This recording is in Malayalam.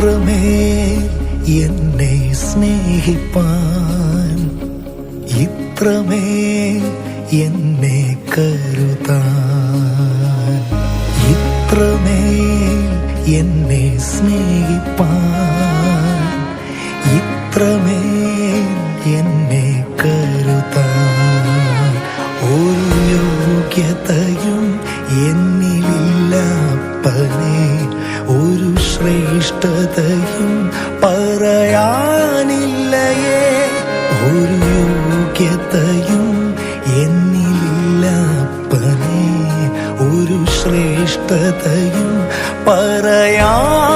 ഇത്രമേൽ എന്നെ സ്നേഹിപ്പാൻ ഇത്രമേ എന്നെ കരുതാൻ ഇത്രമേ എന്നെ സ്നേഹിപ്പാൻ ഇത്രമേ എന്നെ കരുതാൻ ഒരു യോഗ്യതയും എന്നിലില്ലപ്പനെ ഒരു ശ്രേഷ്ഠതയും പറയാനില്ലയേ. ഒരു യോഗ്യതയും എന്നിലില്ലപ്പനെ. ഒരു ശ്രേഷ്ഠതയും പറയാനില്ലയേ